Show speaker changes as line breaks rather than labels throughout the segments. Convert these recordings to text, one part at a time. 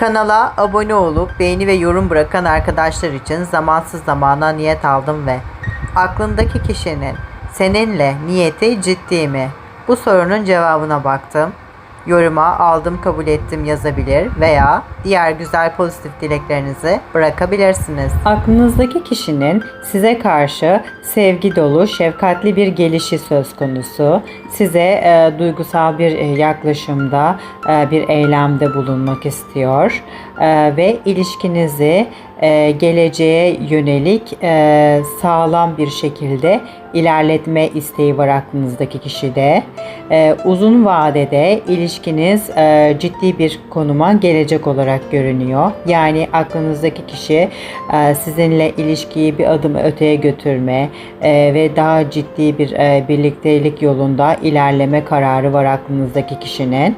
Kanala abone olup beğeni ve yorum bırakan arkadaşlar için zamansız zamana niyet aldım ve aklındaki kişinin seninle niyeti ciddi mi? Bu sorunun cevabına baktım. Yoruma aldım kabul ettim yazabilir veya diğer güzel pozitif dileklerinizi bırakabilirsiniz. Aklınızdaki kişinin size karşı sevgi dolu, şefkatli bir gelişi söz konusu. Size e, duygusal bir e, yaklaşımda, e, bir eylemde bulunmak istiyor E, ve ilişkinizi e, geleceğe yönelik e, sağlam bir şekilde ilerletme isteği var aklınızdaki kişide. E, uzun vadede ilişkiniz e, ciddi bir konuma gelecek olarak görünüyor. Yani aklınızdaki kişi sizinle ilişkiyi bir adım öteye götürme ve daha ciddi bir birliktelik yolunda ilerleme kararı var aklınızdaki kişinin.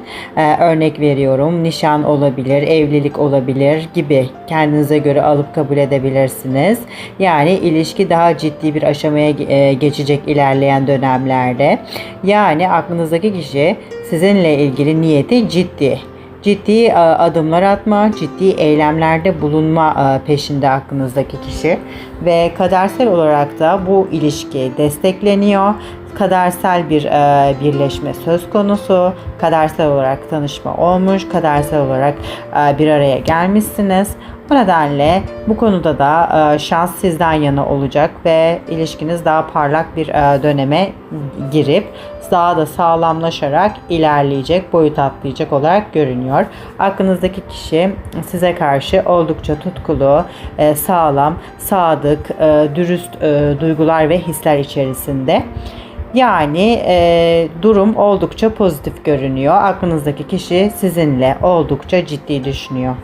Örnek veriyorum nişan olabilir, evlilik olabilir gibi kendinize göre alıp kabul edebilirsiniz. Yani ilişki daha ciddi bir aşamaya e, geçecek ilerleyen dönemlerde. Yani aklınızdaki kişi sizinle ilgili niyeti ciddi ciddi e, adımlar atma, ciddi eylemlerde bulunma e, peşinde aklınızdaki kişi ve kadersel olarak da bu ilişki destekleniyor. Kadersel bir e, birleşme söz konusu, kadersel olarak tanışma olmuş, kadersel olarak e, bir araya gelmişsiniz. Bu nedenle bu konuda da e, şans sizden yana olacak ve ilişkiniz daha parlak bir e, döneme girip daha da sağlamlaşarak ilerleyecek, boyut atlayacak olarak görünüyor. Aklınızdaki kişi size karşı oldukça tutkulu, e, sağlam, sadık, e, dürüst e, duygular ve hisler içerisinde. Yani e, durum oldukça pozitif görünüyor. Aklınızdaki kişi sizinle oldukça ciddi düşünüyor.